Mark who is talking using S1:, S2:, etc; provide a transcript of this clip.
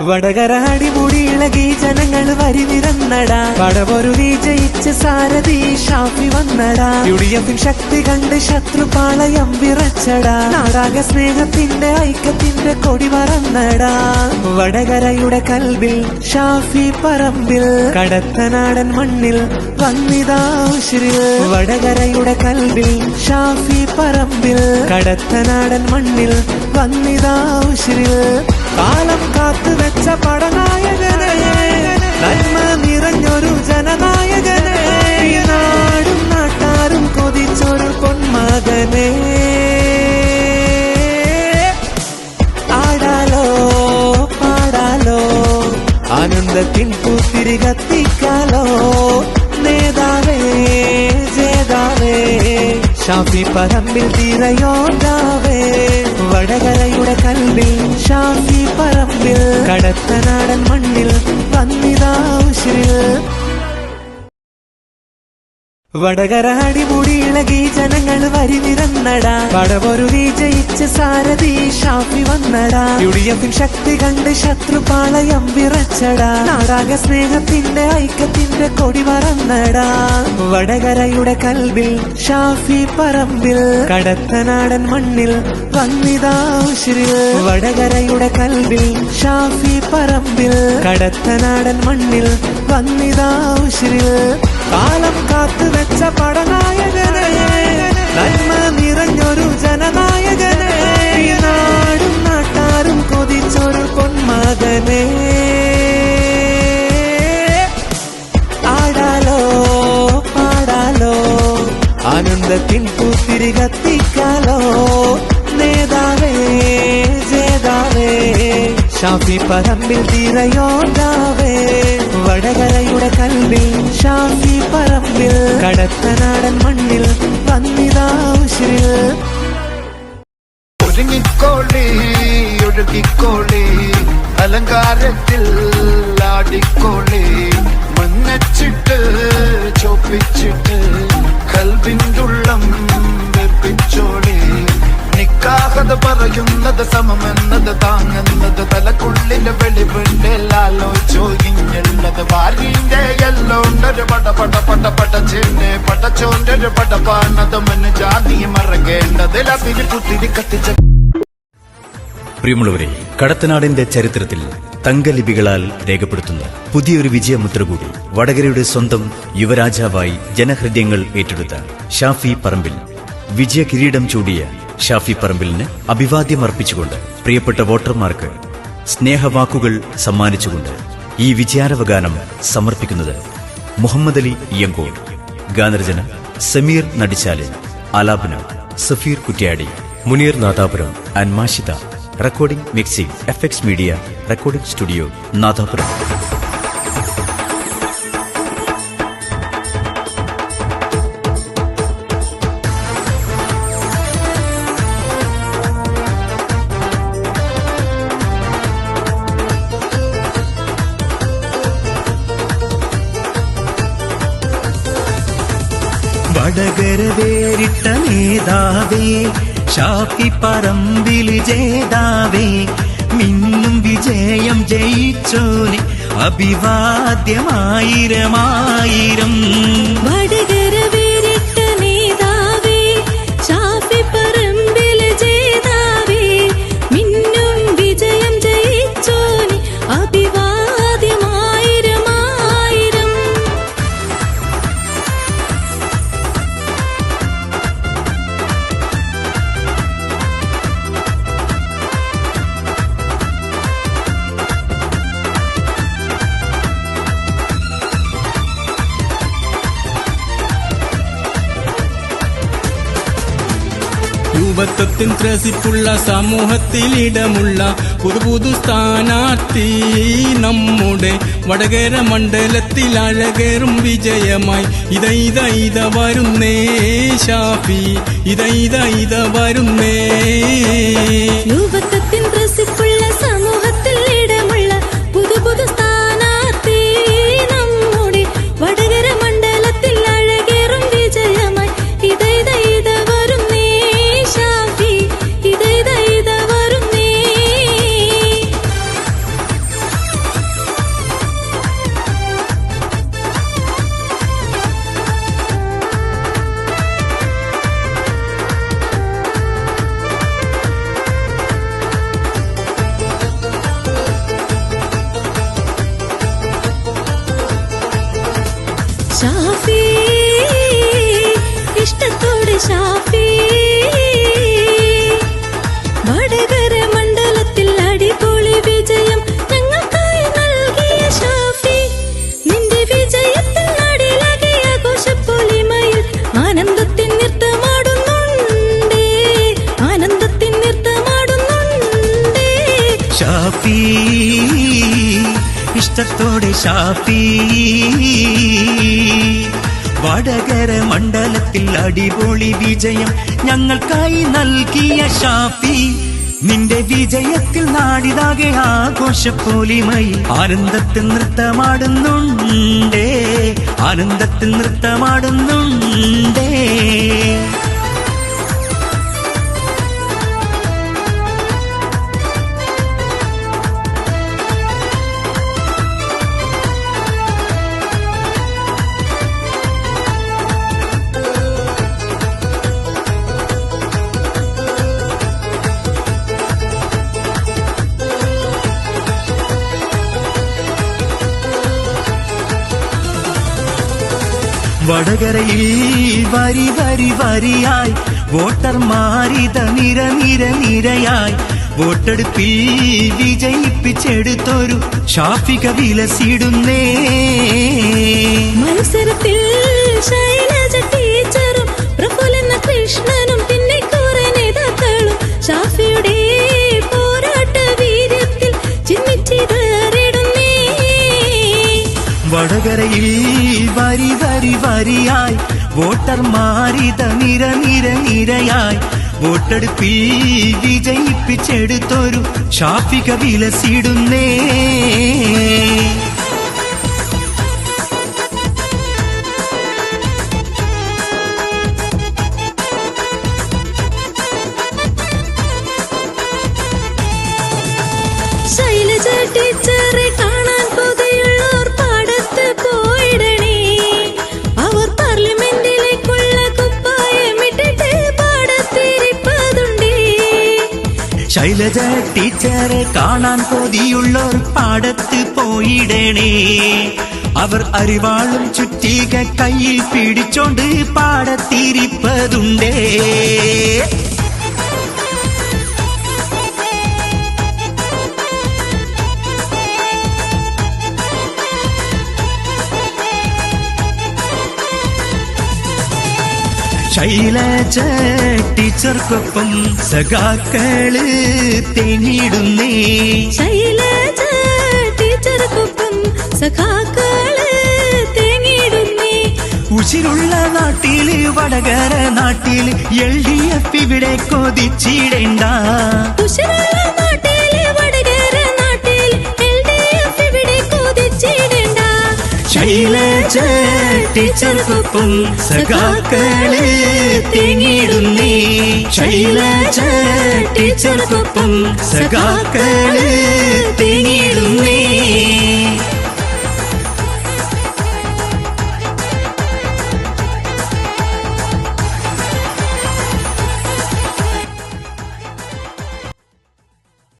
S1: വടകര അടിമുടി ഇളകി ജനങ്ങൾ വരി നിരന്നടാ. പടവൊരു വിജയിച്ച സാരഥി ഷാഫി വന്നടാ. യു ശക്തി കണ്ട് ശത്രുപാളയം വിറച്ചടാ. നാടാകെ സ്നേഹത്തിന്റെ ഐക്യത്തിന്റെ കൊടി പറന്നടാ. വടകരയുടെ കൽവിൽ ഷാഫി പറമ്പിൽ കടത്തനാടൻ മണ്ണിൽ വന്നിതാശ്രിൽ വടകരയുടെ കൽവിൽ ഷാഫി പറമ്പിൽ കടത്തനാടൻ മണ്ണിൽ വന്നിതാശ്രിൽ കാലം കാത്തു വെച്ച പടനായകനെ നന്മ നിറഞ്ഞൊരു ജനനായകനെ. നാടും നാട്ടാരും കൊതിച്ചൊരു പൊന്മകനെ. ആടാലോ പാടാലോ ആനന്ദത്തിൻ പൂത്തിരി കത്തിക്കാലോ. നേതാവേ ജേതാവേ ഷാഫി പറമ്പിൽ തിരയോണ്ടാവേ വടകരയുടെ കൽവിൽ ഷാഫി പറമ്പിൽ കടത്തനാടൻ മണ്ണിൽ വന്നിതാശ്രിൽ വടകര ഇളകി ജനങ്ങൾ വരി നിരന്നടാ. പടവൊരു വിജയിച്ച സാരഥി ഷാഫി വന്നടാ. യു ശക്തി കണ്ട് ശത്രുപാളയം വിറച്ചടാ. നാടക സ്നേഹത്തിന്റെ ഐക്യത്തിന്റെ കൊടി പറന്നടാ വടകരയുടെ കൽവിൽ ഷാഫി പറമ്പിൽ കടത്തനാടൻ മണ്ണിൽ വന്നിതാശ്രി വടകരയുടെ കൽവിൽ ഷാഫി പറമ്പിൽ കടത്തനാടൻ മണ്ണിൽ കാലം കാത്തു വെച്ച പടനായകനെ നന്മ നിറഞ്ഞൊരു ജനനായകനെ നാടും നാട്ടാരും കൊതിച്ചൊരു പൊന്മകനെ. ആടാലോ പാടാലോ ആനന്ദത്തിൻ പൂത്തിരി കത്തിക്കാലോ. നേതാവേ ജേതാവേ ഷാഫി പറമ്പിൽ തിരയോണ്ടാവേ വടകരയുടെ കൽവിൽ ഷാഫി പറമ്പിൽ കടത്തനാടൻ മണ്ണിൽ വന്നിതാശ്രിൽ
S2: ഒരുങ്ങിക്കോളി ഒഴുകിക്കോളി അലങ്കാരത്തിൽ ആടിക്കോളി. മഞ്ഞച്ചിട്ട് ചോപ്പിച്ചിട്ട് കൽവിന്റെ ഉള്ളം വെപ്പിച്ചോളി. നിക്കാഹത് പറയുന്നത് സമമെന്നത് താങ്ങുന്നത് തലക്കുള്ളിലെ വെളിവുണ്ടെല്ലാലോ ചോയിഞ്ഞുള്ളത് ഭാര്യന്റെ എല്ലോണ്ടൊരു പട പട പട പട ചെന്നെ പടച്ചോണ്ടൊരു പടപ്പാണത് മന് ജാതി മറക്കേണ്ടത് കുത്തിരി കത്തിച്ച
S3: പ്രിയമുള്ളവരെ കടത്തനാടിന്റെ ചരിത്രത്തിൽ തങ്കലിപികളാൽ രേഖപ്പെടുത്തുന്ന പുതിയൊരു വിജയമുദ്ര കൂടി വടകരയുടെ സ്വന്തം യുവരാജാവായി ജനഹൃദയങ്ങൾ ഏറ്റെടുത്ത ഷാഫി പറമ്പിൽ വിജയ കിരീടം ചൂടിയ ഷാഫി പറമ്പിലിന് അഭിവാദ്യം അർപ്പിച്ചുകൊണ്ട് പ്രിയപ്പെട്ട വോട്ടർമാർക്ക് സ്നേഹവാക്കുകൾ സമ്മാനിച്ചുകൊണ്ട് ഈ വിചാരവഗാനം സമർപ്പിക്കുന്നത് മുഹമ്മദ് അലി ഇയങ്കോൾ ഗാനരചന സമീർ നടിച്ചാലിൻ ആലാപനം Safeer Kuttiyadi Muneer Nadapuram and Mashitha recording mixing F media recording studio Nadapuram.
S4: Vadakara വേറിട്ട നേതാവേ ഷാഫി പറമ്പിൽ ജേതാവേ മിന്നും വിജയം ജയിച്ചോനെ അഭിവാദ്യമായിരമായിരം.
S5: യുവത്വത്തിൻ ത്രസിപ്പുള്ള സമൂഹത്തിലിടമുള്ള പുതു സ്ഥാനാർത്ഥി നമ്മുടെ വടകര മണ്ഡലത്തിൽ അഴകേറും വിജയമായി. ഇതൈത ഇത വരുന്നേ ഷാഫി. ഇത ഇത ഇത വരുന്നേ.
S6: ഇഷ്ടത്തോടെ ഷാഫി മണ്ഡലത്തിൽ വിജയം ഞങ്ങൾക്കായി വിജയത്തിൽ ആനന്ദത്തിൻ നൃത്തമാടുന്നുണ്ടേ ആനന്ദത്തിൻ നൃത്തമാടുന്നുണ്ടേ.
S4: വടകര മണ്ഡലത്തിൽ അടിപൊളി വിജയം. ഞങ്ങൾക്കായി നൽകിയ ഷാഫി നിന്റെ വിജയത്തിൽ നാടിതാകെ ആഘോഷപ്പോലിമായി. ആനന്ദത്തിൽ നൃത്തമാടുന്നുണ്ടേ ആനന്ദത്തിൽ നൃത്തമാടുന്നുണ്ടേ. വടകരയിൽ വരി വരി വരിയായി. വോട്ടർമാരിത നിര നിര നിരയായി. വോട്ടെടുപ്പിൽ വിജയിപ്പിച്ചെടുത്തൊരു ഷാഫിക വിലസിടുന്നേ.
S6: മത്സരത്തിൽ ശൈലജ
S4: വടകരയിൽ വരി വരി വരിയായി. വോട്ടർമാരിത നിര നിര നിരയായി. വോട്ടെടുപ്പിൽ വിജയിപ്പിച്ചെടുത്തൊരു ഷാഫിക വിലസിടുന്നേ.
S6: ശൈലജ ടീച്ചറെ കാണാൻ കൊതിയുള്ളോർ പാടത്ത് പോയിടണേ അവർ
S4: അരിവാളും ചുറ്റിക കയ്യിൽ പിടിച്ചോണ്ട് പാടത്തിരിപ്പതുണ്ടേ ശൈലജ ടീച്ചർക്കൊപ്പം സഖാക്കൾ തേങ്ങിടുന്നേ
S6: ശൈലജ ടീച്ചർക്കൊപ്പം സഖാക്കൾ തേങ്ങിടുന്നേ
S4: ഉശിരുള്ള നാട്ടിൽ വടകര നാട്ടിൽ എൽ ഡി എഫ് ഇവിടെ കൊതിച്ചിടേണ്ട.
S6: ഉശിരുള്ള
S4: ശൈലജ ടീച്ചർക്കൊപ്പം സഖാക്കൾ തേങ്ങിടുന്നേ ശൈലജ ടീച്ചർക്കൊപ്പം സഖാക്കൾ തേങ്ങിടുന്നേ